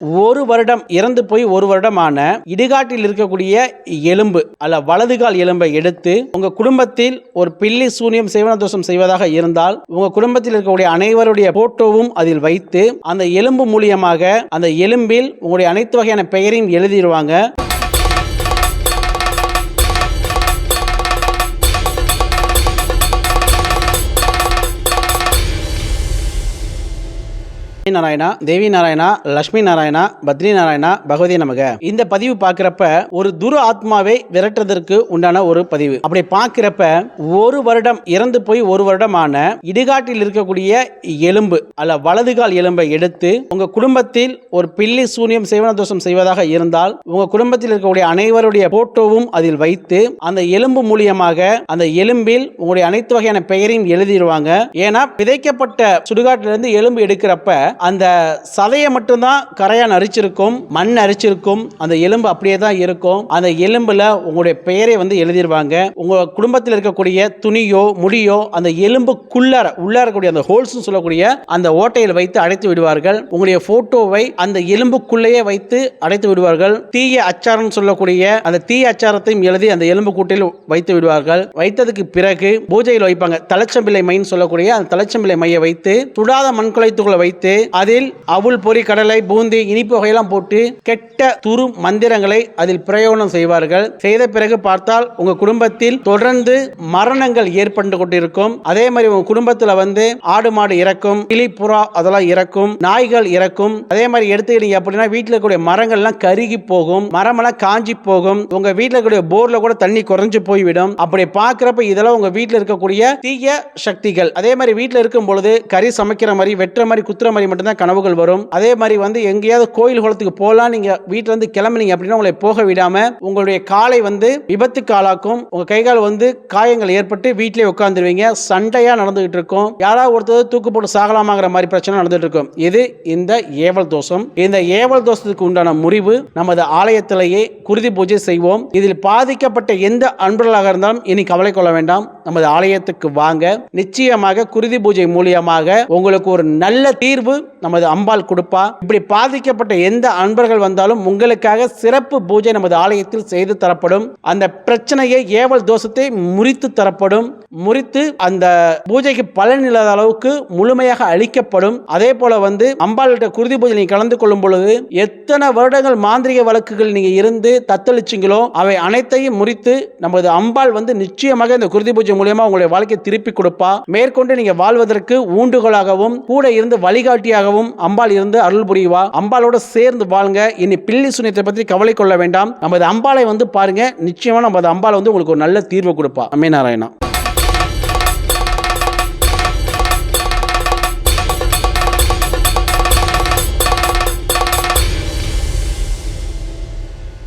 ஒரு வருடம் இறந்து போய் ஒரு வருடமான இடுகாட்டில் இருக்கக்கூடிய எலும்பு அல்ல வலதுகால் எலும்பை எடுத்து உங்க குடும்பத்தில் ஒரு பில்லி சூனியம் சேவன தோஷம் செய்வதாக இருந்தால் உங்க குடும்பத்தில் இருக்கக்கூடிய அனைவருடைய போட்டோவும் அதில் வைத்து அந்த எலும்பு மூலியமாக அந்த எலும்பில் உங்களுடைய அனைத்து வகையான பெயரையும் எழுதிடுவாங்க. நாராயணா தேவி நாராயணா லட்சுமி நாராயணா பத்ரி நாராயணா பகவதி நமக. இந்த பதிவு பார்க்கிறப்ப ஒரு துரு ஆத்மாவை விரட்டுறதற்கு உண்டான ஒரு பதிவு. அப்படி பார்க்கிறப்ப ஒரு வருடம் இறந்து போய் ஒரு வருடமான இடுகாட்டில் இருக்கக்கூடிய எலும்பு அல்ல வலதுகால் எலும்பை எடுத்து உங்க குடும்பத்தில் ஒரு பில்லி சூனியம் சேவன தோஷம் செய்வதாக இருந்தால் உங்க குடும்பத்தில் இருக்கக்கூடிய அனைவருடைய போட்டோவும் அதில் வைத்து அந்த எலும்பு மூலியமாக அந்த எலும்பில் உங்களுடைய அனைத்து வகையான பெயரையும் எழுதிடுவாங்க. ஏன்னா விதைக்கப்பட்ட சுடுகாட்டிலிருந்து எலும்பு எடுக்கிறப்ப அந்த சதையை மட்டும்தான் கரையான் அரிச்சிருக்கும் மண் அரிச்சிருக்கும் அந்த எலும்பு அப்படியே தான் இருக்கும். அந்த எலும்புல உங்களுடைய பெயரை வந்து எழுதிடுவாங்க உங்க குடும்பத்தில் இருக்கக்கூடிய துணியோ முடியோ அந்த எலும்புக்குள்ளார உள்ளார இருக்கக்கூடிய அந்த ஹோல்ஸ் சொல்லக்கூடிய அந்த ஓட்டையில் வைத்து அடைத்து விடுவார்கள். உங்களுடைய போட்டோவை அந்த எலும்புக்குள்ளேயே வைத்து அடைத்து விடுவார்கள். தீய அச்சாரம் சொல்லக்கூடிய அந்த தீய அச்சாரத்தையும் எழுதி அந்த எலும்பு கூட்டில் வைத்து விடுவார்கள். வைத்ததுக்கு பிறகு பூஜையில் வைப்பாங்க. தலைச்சம்பிள்ளை மைன்னு சொல்லக்கூடிய அந்த தலைச்சம்பிள்ளை மையை வைத்து சுடாத மண்குலைத்துக்குள்ள வைத்து அதில் அவுள் பொறி கடலை பூந்தி இனிப்பு வகையெல்லாம் போட்டு கெட்ட துரு மந்திரங்களை அதில் பிரயோகம் செய்வார்கள். செய்த பிறகு பார்த்தால் உங்க குடும்பத்தில் தொடர்ந்து மரணங்கள் ஏற்பட்டு கொண்டிருக்கும். அதே மாதிரி உங்க குடும்பத்துல வந்து ஆடு மாடு இறக்கும் கிளி புறா அதெல்லாம் இறக்கும் நாய்கள் இறக்கும். அதே மாதிரி எடுத்துக்கிட்டீங்க அப்படின்னா வீட்டில் இருக்கக்கூடிய மரங்கள்லாம் கருகி போகும் மரமெல்லாம் காஞ்சி போகும். உங்க வீட்டில் இருக்கக்கூடிய போர்ல கூட தண்ணி குறைஞ்சு போய்விடும். அப்படி பார்க்குறப்ப இதெல்லாம் உங்க வீட்டில் இருக்கக்கூடிய தீய சக்திகள். அதே மாதிரி வீட்டில் இருக்கும் பொழுது கறி சமைக்கிற மாதிரி வெட்டுற மாதிரி குத்துற மாதிரி மட்டும்தான் கனவுகள் வரும். அதே மாதிரி வந்து எங்கேயாவது கோயில் குளத்துக்கு போகலாம். நீங்க வீட்டில இருந்து கிளம்புனீங்க அப்படின்னா உங்களை போக விடாம உங்களுடைய காலை வந்து விபத்துக்கு ஆளாக்கும். உங்க கைகால் வந்து காயங்கள் ஏற்பட்டு வீட்டிலே உட்காந்துருவீங்க சண்டையா நடந்துகிட்டு இருக்கும். யாராவது ஒருத்தர் தூக்கு போட்டு சாகலாமாங்கிற மாதிரி பிரச்சனை நடந்துட்டு இருக்கும். இது இந்த ஏவல் தோஷம். இந்த ஏவல் தோஷத்துக்கு உண்டான முறிவு நமது ஆலயத்திலேயே குருதி பூஜை செய்வோம். இதில் பாதிக்கப்பட்ட எந்த அன்பர்களாக இருந்தாலும் இனி கவலை கொள்ள வேண்டாம். நமது ஆலயத்துக்கு வாங்க. நிச்சயமாக குருதி பூஜை மூலியமாக உங்களுக்கு ஒரு நல்ல தீர்வு நமது அம்பாள் கொடுப்பா. இப்படி பாதிக்கப்பட்ட எந்த அன்பர்கள் வந்தாலும் உங்களுக்காக சிறப்பு பூஜை நமது ஆலயத்தில் செய்து தரப்படும். அந்த பிரச்சனையை ஏவல் தோஷத்தை முறித்து தரப்படும். முறித்து அந்த பூஜைக்கு பலன் இல்லாத அளவுக்கு முழுமையாக அளிக்கப்படும் அதே போல வந்து அம்பாள்கிட்ட குருதி பூஜை நீங்க கலந்து கொள்ளும் பொழுது எத்தனை வருடங்கள் மாந்திரிக வழக்குகள் நீங்க இருந்து தத்தளிச்சிங்களோ அவை அனைத்தையும் முறித்து நமது அம்பாள் வந்து நிச்சயமாக இந்த குருதி பூஜை மூலியமா உங்களுடைய வாழ்க்கையை திருப்பி கொடுப்பா. மேற்கொண்டு நீங்க வாழ்வதற்கு ஊண்டுகோலாகவும் கூட இருந்து வழிகாட்டியாகவும் அம்பாள் இருந்து அருள் புரிவா அம்பாளோட சேர்ந்து வாழுங்க. இனி பில்லி சுனியத்தை பற்றி கவலை கொள்ள வேண்டாம். நமது அம்பாளை வந்து பாருங்க. நிச்சயமா நமது அம்பாள் வந்து உங்களுக்கு ஒரு நல்ல தீர்வு கொடுப்பா. அம்மே நாராயணா.